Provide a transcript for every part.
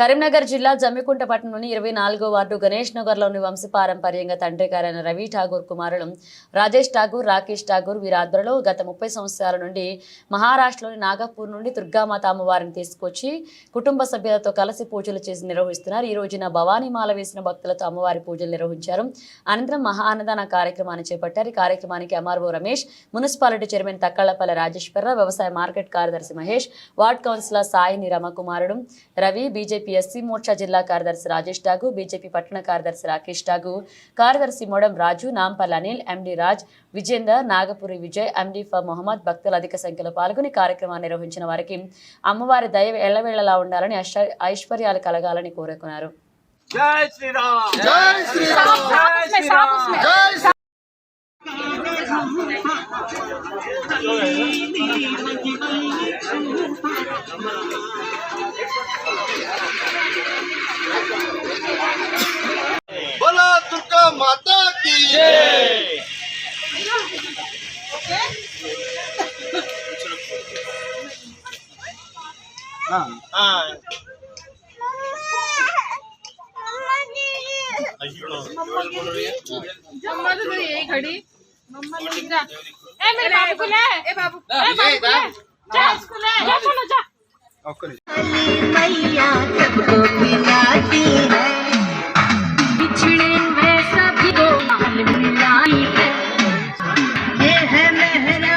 కరీంనగర్ జిల్లా జమ్మికుంట పట్టణంలోని ఇరవై నాలుగో వార్డు గణేష్ నగర్లోని వంశపారంపర్యంగా తండ్రి గారైన రవి ఠాగూర్ కుమారులు రాజేష్ ఠాగూర్ రాకేష్ ఠాగూర్ వీరి ఆధ్వర్యంలో గత ముప్పై సంవత్సరాల నుండి మహారాష్ట్రలోని నాగపూర్ నుండి దుర్గామాత అమ్మవారిని తీసుకొచ్చి కుటుంబ సభ్యులతో కలిసి పూజలు చేసి నిర్వహిస్తున్నారు. ఈ రోజున భవానీమాల వేసిన భక్తులతో అమ్మవారి పూజలు నిర్వహించారు. అనంతరం మహా కార్యక్రమాన్ని చేపట్టారు. ఈ కార్యక్రమానికి MRO Ramesh municipality chairman Takkallapalli Rajeshwara Rao వ్యవసాయ మార్కెట్ కార్యదర్శి మహేష్ వార్డ్ కౌన్సిలర్ సాయిని రమకుమారుడు రవి బీజేపీ ఎస్సీ మోర్చా జిల్లా కార్యదర్శి రాజేష్ డాగు బీజేపీ పట్టణ కార్యదర్శి రాకేష్ డాగు కార్యదర్శి మొడం రాజు నాంపల్ అనిల్ ఎండి రాజ్ విజేందర్ నాగపురి విజయ్ ఎండి ఫ మొహమ్మద్ భక్తులు అధిక సంఖ్యలో పాల్గొని కార్యక్రమాన్ని నిర్వహించిన వారికి అమ్మవారి దయ ఎల్లవేళలా ఉండాలని ఐశ్వ- ఐశ్వర్యాలు కలగాలని కోరుకున్నారు. జై శ్రీరామ్! జై శ్రీరామ్! జై శ్రీరామ్! జై बोला दुर्गा माता की जय। हाँ। हाँ। मम्मा तो यही खड़ी। मम्मा लोग जा ए मेरे बाबू को ले। ए बाबू। ए बाबू जा इसको ले। जा चलो जा। मैया सबको मिलाती है। बिछड़े हुए सभी को हाल मिलाई है। ये है मेहरा।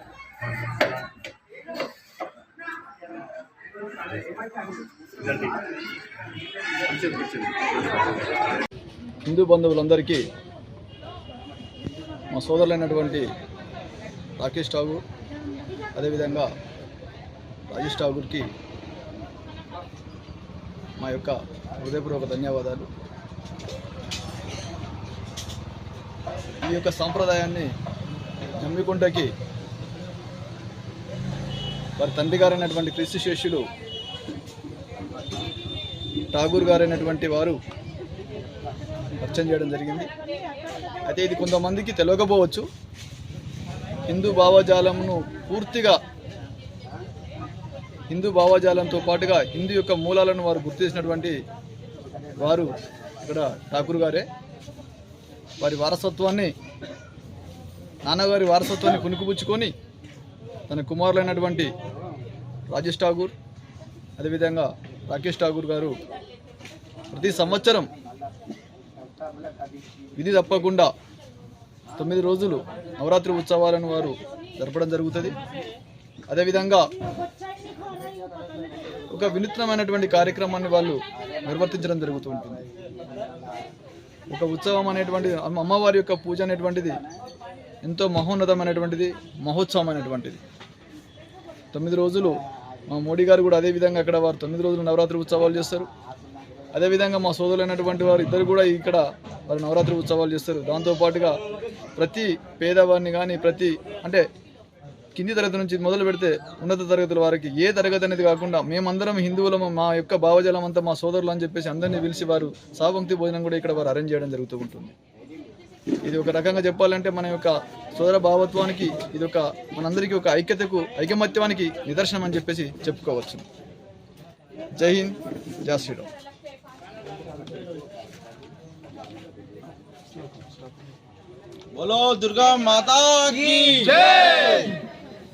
హిందూ బంధువులందరికీ మా సోదరులైనటువంటి రాకేష్ ఠాగూర్ అదేవిధంగా రాజేష్ ఠాగూర్కి మా యొక్క హృదయపూర్వక ధన్యవాదాలు. ఈ యొక్క సాంప్రదాయాన్ని నమ్మికుంటకి వారి తండ్రి గారైనటువంటి క్రీస్తు శిష్యులు ఠాగూర్ గారైనటువంటి వారు పరిచయం చేయడం జరిగింది. అయితే ఇది కొంతమందికి తెలియకపోవచ్చు హిందూ భావజాలంను పూర్తిగా హిందూ భావజాలంతో పాటుగా హిందూ యొక్క మూలాలను వారు గుర్తు చేసినటువంటి వారు ఇక్కడ ఠాకూర్ గారే. వారి వారసత్వాన్ని నాన్నగారి వారసత్వాన్ని కునుకుపుచ్చుకొని తన కుమారులైనటువంటి రాజేష్ ఠాగూర్ అదేవిధంగా రాకేష్ ఠాగూర్ గారు ప్రతి సంవత్సరం విధి తప్పకుండా తొమ్మిది రోజులు నవరాత్రి ఉత్సవాలను వారు జరపడం జరుగుతుంది. అదేవిధంగా ఒక వినూత్నమైనటువంటి కార్యక్రమాన్ని వాళ్ళు నిర్వర్తించడం జరుగుతూ ఉంటుంది. ఒక ఉత్సవం అనేటువంటిది అమ్మవారి యొక్క పూజ అనేటువంటిది ఎంతో మహోన్నతమైనటువంటిది మహోత్సవం అనేటువంటిది. తొమ్మిది రోజులు మా మోడీ గారు కూడా అదే విధంగా అక్కడ వారు తొమ్మిది రోజులు నవరాత్రి ఉత్సవాలు చేస్తారు. అదేవిధంగా మా సోదరులైనటువంటి వారు ఇద్దరు కూడా ఇక్కడ వారు నవరాత్రి ఉత్సవాలు చేస్తారు. దాంతోపాటుగా ప్రతి పేదవారిని కానీ ప్రతి అంటే కింది తరగతి నుంచి మొదలు పెడితే ఉన్నత తరగతుల వారికి ఏ తరగతి అనేది కాకుండా మేమందరం హిందువులము మా యొక్క భావజాలం అంతా మా సోదరులు అని చెప్పేసి అందరినీ పిలిచి వారు సాపంక్తి భోజనం కూడా ఇక్కడ వారు అరేంజ్ చేయడం జరుగుతూ ఉంటుంది. ఇది ఒక రకంగా చెప్పాలంటే మన యొక్క సోదర భావత్వానికి ఇది ఒక మనందరికీ ఒక ఐక్యతకు ఐకమత్యానికి నిదర్శనం అని చెప్పేసి చెప్పుకోవచ్చు. జై హింద్ జై శ్రీరామ్. బోలో దుర్గా మాతా జై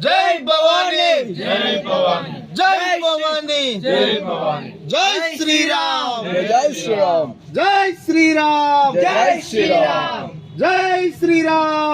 జై భవానీ జై భవానీ జై భవానీ జై భవానీ. జై శ్రీరామ్ జై శ్రీరామ్. జై శ్రీరామ్ జై శ్రీరామ్. జై శ్రీరామ్